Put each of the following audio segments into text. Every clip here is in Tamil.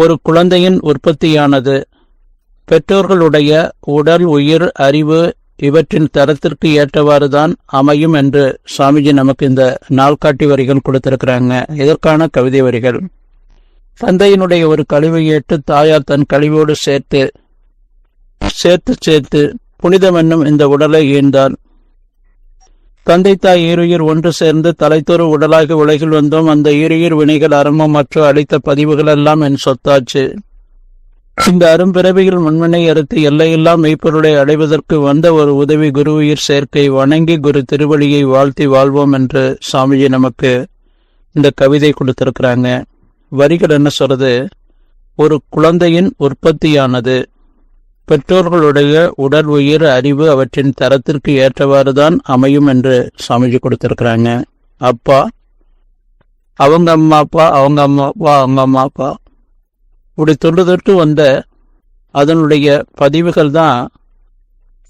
ஒரு குழந்தையின் உற்பத்தியானது. பெற்றோர்களுடைய உடல் உயிர் அறிவு இவற்றின் தரத்திற்கு ஏற்றவாறுதான் அமையும் என்று சுவாமிஜி நமக்கு இந்த நாள்காட்டி வரிகள் கொடுத்திருக்கிறாங்க. இதற்கான கவிதை வரிகள். தந்தையினுடைய ஒரு கழிவை ஏற்று தாயார் தன் கழிவோடு சேர்த்து சேர்த்து சேர்த்து புனிதம் என்னும் இந்த உடலை ஈந்தார் தந்தை தாய் ஈருயிர் ஒன்று சேர்ந்து தலைத்தொரு உடலாகி உலகில் வந்தோம். அந்த ஈருயிர் வினைகள் அருமம் மற்றும் அளித்த பதிவுகள் எல்லாம் என் சொத்தாச்சு. இந்த அரும்பிறவிகள் முன்மனை அறுத்து எல்லையெல்லாம் மெய்ப்பொருளை அடைவதற்கு வந்த ஒரு உதவி குரு உயிர் சேர்க்கை வணங்கி குரு திருவழியை வாழ்த்தி வாழ்வோம் என்று சாமிஜி நமக்கு இந்த கவிதை கொடுத்திருக்கிறாங்க. வரிகள் என்ன சொல்றது? ஒரு குழந்தையின் உற்பத்தியானது. பெற்றோர்களுடைய உடல் உயிர் அறிவு அவற்றின் தரத்திற்கு ஏற்றவாறுதான் அமையும் என்று சாமிஜி கொடுத்திருக்கிறாங்க. அப்பா அவங்க அம்மா அப்பா அவங்க அம்மா அப்பா அவங்க அம்மா அப்பா. இப்படி தொண்டு தொட்டு வந்த அதனுடைய பதிவுகள் தான்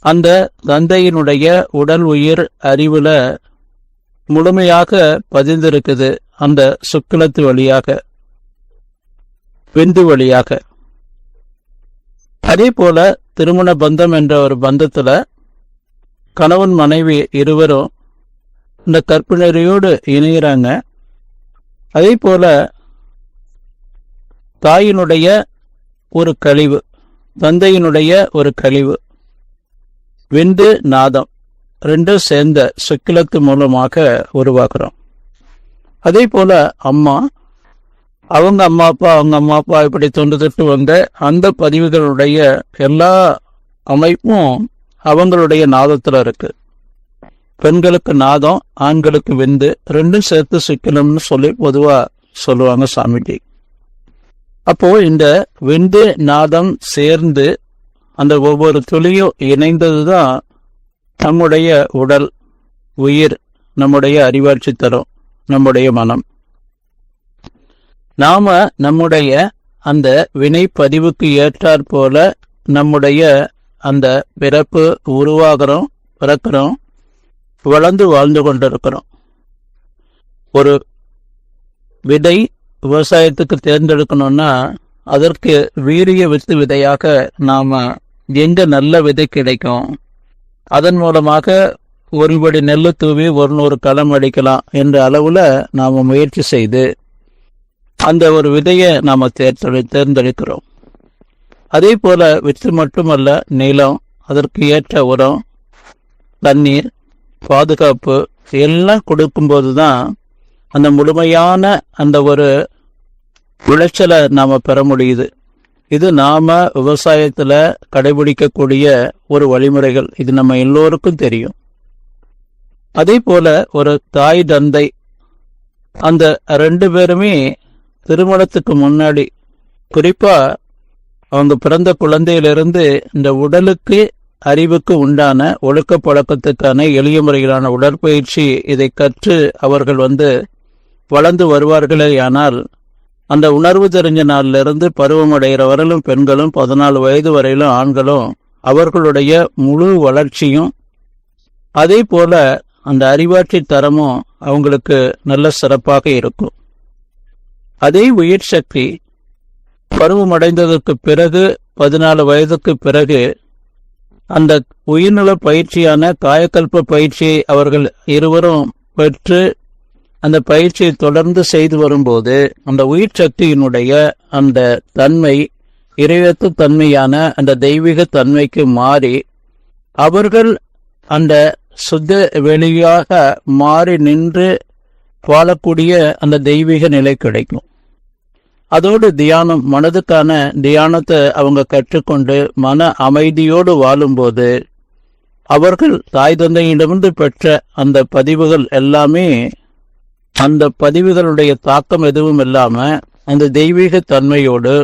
அந்த தந்தையினுடைய உடல் உயிர் அறிவுல முழுமையாக பதிந்திருக்குது. அந்த சுக்கிலத்து வழியாக விந்து வழியாக. அதே போல திருமண பந்தம் என்ற ஒரு பந்தத்துல கணவன் மனைவி இருவரும் இந்த கற்பிணரையோடு இணைகிறாங்க அதே போல தாயினுடைய ஒரு கழிவு தந்தையினுடைய ஒரு கழிவு விந்து நாதம் ரெண்டும் சேர்ந்த சுக்கிலத்து மூலமாக உருவாக்குறோம். அதே போல அம்மா அவங்க அம்மா அப்பா அவங்க அம்மா அப்பா இப்படி தொண்டு தொட்டு வந்த அந்த பதிவுகளுடைய எல்லா அமைப்பும் அவங்களுடைய நாதத்துல இருக்கு. பெண்களுக்கு நாதம் ஆண்களுக்கு விந்து ரெண்டும் சேர்த்து சிக்கணும்னு சொல்லி பொதுவா சொல்லுவாங்க சாமிஜி. அப்போ இந்த விந்து நாதம் சேர்ந்து அந்த ஒவ்வொரு துளியும் இணைந்ததுதான் நம்முடைய உடல் உயிர் நம்முடைய அறிவாட்சி தரும் நம்முடைய மனம். நாம நம்முடைய அந்த வினை பதிவுக்கு ஏற்றாற் போல நம்முடைய அந்த பிறப்பு உருவாகிறோம் பிறக்கிறோம் வளர்ந்து வாழ்ந்து கொண்டிருக்கிறோம். ஒரு விதை விவசாயத்துக்கு தேர்ந்தெடுக்கணும்னா அதற்கு வீரிய வித்து விதையாக நாம எங்க நல்ல விதை கிடைக்கும்? அதன் மூலமாக ஒருபடி நெல்லு தூவி ஒரு நூறு களம் அடிக்கலாம் என்ற அளவுல நாம முயற்சி செய்து அந்த ஒரு விதையை நாம் தேர்ந்தெடு தேர்ந்தெடுக்கிறோம். அதே போல் வித்து மட்டுமல்ல நிலம் அதற்கு ஏற்ற உரம் தண்ணீர் பாதுகாப்பு எல்லாம் கொடுக்கும்போது தான் அந்த முழுமையான அந்த ஒரு விளைச்சலை நாம் பெற முடியுது. இது நாம் விவசாயத்தில் கடைபிடிக்கக்கூடிய ஒரு வழிமுறைகள். இது நம்ம எல்லோருக்கும் தெரியும். அதே போல் ஒரு தாய் தந்தை அந்த ரெண்டு பேருமே திருமணத்துக்கு முன்னாடி. குறிப்பா அவங்க பிறந்த குழந்தையிலிருந்து இந்த உடலுக்கு அறிவுக்கு உண்டான ஒழுக்க பழக்கத்துக்கான எளிய முறையிலான உடற்பயிற்சி இதை கற்று அவர்கள் வந்து வளர்ந்து வருவார்களே ஆனால் அந்த உணர்வு தெரிஞ்ச நாள்ல இருந்து பருவமடைகிற வரையிலும் பெண்களும் பதினாலு வயது வரையிலும் ஆண்களும் அவர்களுடைய முழு வளர்ச்சியும் அதே போல அந்த அறிவாற்றி தரமும் அவங்களுக்கு நல்ல சிறப்பாக இருக்கும். அதே உயிர் சக்தி பருவமடைந்ததற்கு பிறகு பதினாலு வயதுக்கு பிறகு அந்த உயிர்நல பயிற்சியான காயக்கல்ப பயிற்சியை அவர்கள் இருவரும் பெற்று அந்த பயிற்சியை தொடர்ந்து செய்து வரும்போது அந்த உயிர் சக்தியினுடைய அந்த தன்மை இறைவத்து தன்மையான அந்த தெய்வீக தன்மைக்கு மாறி அவர்கள் அந்த சுத்த வெளியாக மாறி நின்று வாழக்கூடிய அந்த தெய்வீக நிலை கிடைக்கும். அதோடு தியானம் மனதுக்கான தியானத்தை அவங்க கற்றுக்கொண்டு மன அமைதியோடு வாழும்போது அவர்கள் தாய் தந்தையிடமிருந்து பெற்ற அந்த பதிவுகள் எல்லாமே அந்த பதிவுகளுடைய தாக்கம் எதுவும் இல்லாமல் அந்த தெய்வீக தன்மையோடு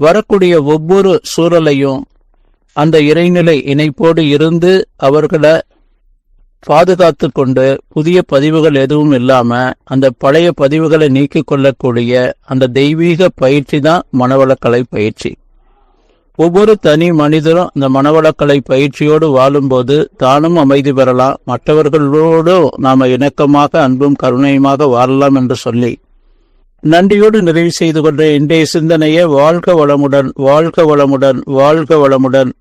வரக்கூடிய ஒவ்வொரு சூழலையும் அந்த இறைநிலை இணைப்போடு இருந்து அவர்களை பாதுகாத்து கொண்டு புதிய பதிவுகள் எதுவும் இல்லாம அந்த பழைய பதிவுகளை நீக்கிக் கொள்ளக்கூடிய அந்த தெய்வீக பயிற்சி தான் மனவளக்கலை பயிற்சி. ஒவ்வொரு தனி மனிதரும் அந்த மனவளக்கலை பயிற்சியோடு வாழும்போது தானும் அமைதி பெறலாம். மற்றவர்களோடும் நாம இணக்கமாக அன்பும் கருணையுமாக வாழலாம் என்று சொல்லி. நன்றியோடு நிறைவு செய்து கொண்ட இன்றைய சிந்தனையை வாழ்க வளமுடன் வாழ்க வளமுடன் வாழ்க வளமுடன்.